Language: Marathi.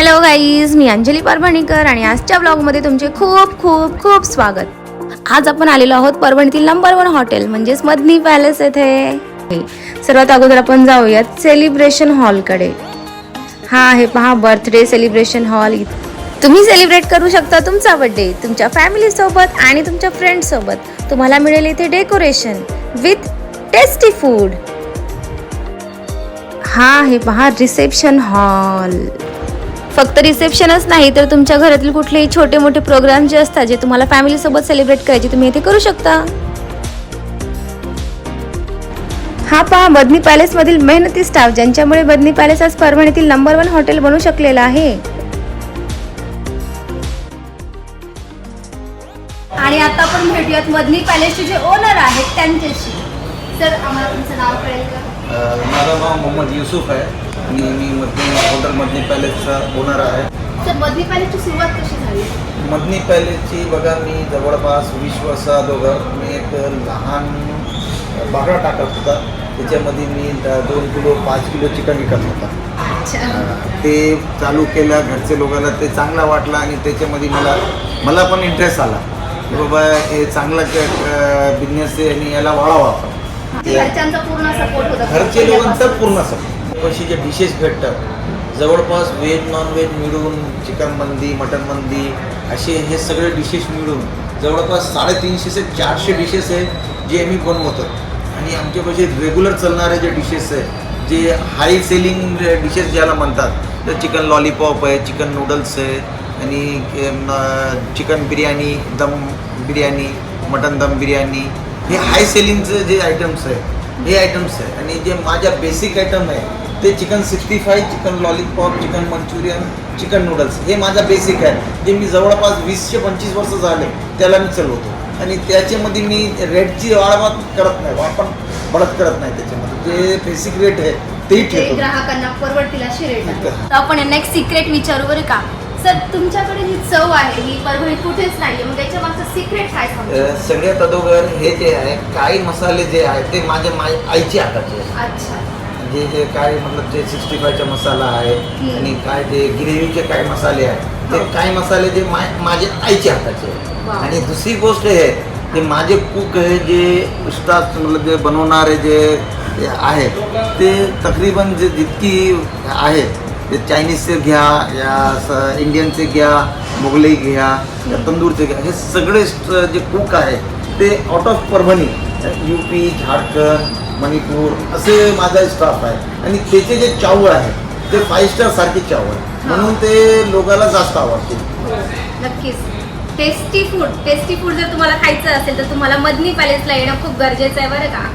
हॅलो गाईज मी अंजली परभणीकर आणि आजच्या ब्लॉगमध्ये तुमचे खूप खूप खूप स्वागत. आज आपण आलेलो आहोत परभणीतील नंबर वन हॉटेल म्हणजेच मदनी पॅलेस येथे. सर्वात अगोदर आपण जाऊयात सेलिब्रेशन हॉलकडे हा आहे पहा बर्थडे सेलिब्रेशन हॉल तुम्ही सेलिब्रेट करू शकता तुमचा बर्थडे तुमच्या फॅमिलीसोबत आणि तुमच्या फ्रेंडसोबत तुम्हाला मिळेल इथे डेकोरेशन विथ टेस्टी फूड हा आहे पहा रिसेप्शन हॉल फक्त रिसेप्शनच नाही तर तुमच्या घरातील कुठलेही छोटे मोठे प्रोग्राम जे असतात जे तुम्हाला फॅमिली सोबत सेलिब्रेट करायचे तुम्ही इथे करू शकता. हा पहा बदनी पॅलेस मधील मेहनती स्टाफ ज्यांच्यामुळे बदनी पॅलेस आज परभणीतील नंबर वन हॉटेल बनू शकलेला आहे. आणि आता आपण भेटूयात मदनी पॅलेसचे जे ओनर आहेत त्यांच्याशी. सर आम्हाला तुमचं नाव कळेल का? माझं नाव मोहम्मद युसुफ आहे. आणि मी मधनी हॉटेल मधनी पॅलेसचा ओनर आहे. सर मदनी पॅलेसची सुरुवात कशी झाली? मधनी पॅलेसची बघा मी जवळपास वीस वर्ष अगोदर मी एक लहान बागडा टाकत होता. त्याच्यामध्ये मी द- दोन किलो पाच किलो चिकन विकत होता. ते चालू केलं घरचे लोकांना ते चांगला वाटला आणि त्याच्यामध्ये मला मला पण इंटरेस्ट आला. की बाबा हे चांगला बिझनेस आहे आणि याला होता. घरचे लोकांचा पूर्ण सपोर्ट कशी जे डिशेस भेटतात. जवळपास व्हेज नॉनव्हेज मिळून चिकन मंदी मटन मंदी असे हे सगळे डिशेस मिळून जवळपास साडेतीनशे ते चारशे डिशेस आहे जे आम्ही बनवतो. आणि आमच्यापाशी रेग्युलर चालणारे जे डिशेस आहे जे हाय सेलिंग डिशेस ज्याला म्हणतात तर चिकन लॉलीपॉप आहे चिकन नूडल्स आहे आणि चिकन बिर्याणी दम बिर्याणी मटन दम बिर्याणी हे हाय सेलिंगचे जे आयटम्स आहे हे आयटम्स आहे. आणि जे माझ्या बेसिक आयटम आहे ते chicken sixty five chicken lollipop chicken Manchurian chicken noodles हे माझा बेसिक आहे. जे मी जवळपास वीसशे पंचवीस वर्ष झाले त्याला मी चालवतो. आणि त्याच्यामध्ये मी रेटची वाढवात करत नाही. आपण बढत करत नाही त्याच्यामध्ये. जे बेसिक रेट आहे तेही ते ठेवतो. ग्राहकांना परवडतील अशी रेट आहे. हा. आपण यांना एक सिक्रेट विचारू बरं का? सर तुमच्याकडे जी चव आहे ही परभणीत कुठेच नाहीये. मग याच्या मागचं सिक्रेट काय सगळ्यात अगोदर हे जे आहे काही मसाले जे आहे ते माझ्या माय आईच्या हाताचे अच्छा. जे जे काय मतलब जे सिक्स्टी फायचा मसाला आहे. आणि काय जे ग्रेव्हीचे काय मसाले आहेत ते हो. काही मसाले जे माय माझे आईच्या हाताचे आहे. आणि दुसरी गोष्ट आहे ते माझे कुक आहे जे उस्ताद मतलब जे बनवणारे जे आहेत ते तकरीबन जे जितकी आहेत ते चायनीजचे घ्या या स- इंडियनचे घ्या मुघलई घ्या या तंदूरचे घ्या हे सगळे जे कुक आहेत ते out of Parbhani U P Jharkhand Manipur असे माझा स्टाफ आहे. आणि त्याचे जे चावळ आहे ते फाईव्ह स्टार सारखे चावळ म्हणून ते लोकांना जास्त आवडते. नक्कीच. टेस्टी फूड टेस्टी फूड जर तुम्हाला खायचं असेल तर तुम्हाला मदनी पॅलेसला येणं खूप गरजेचं आहे बरं का?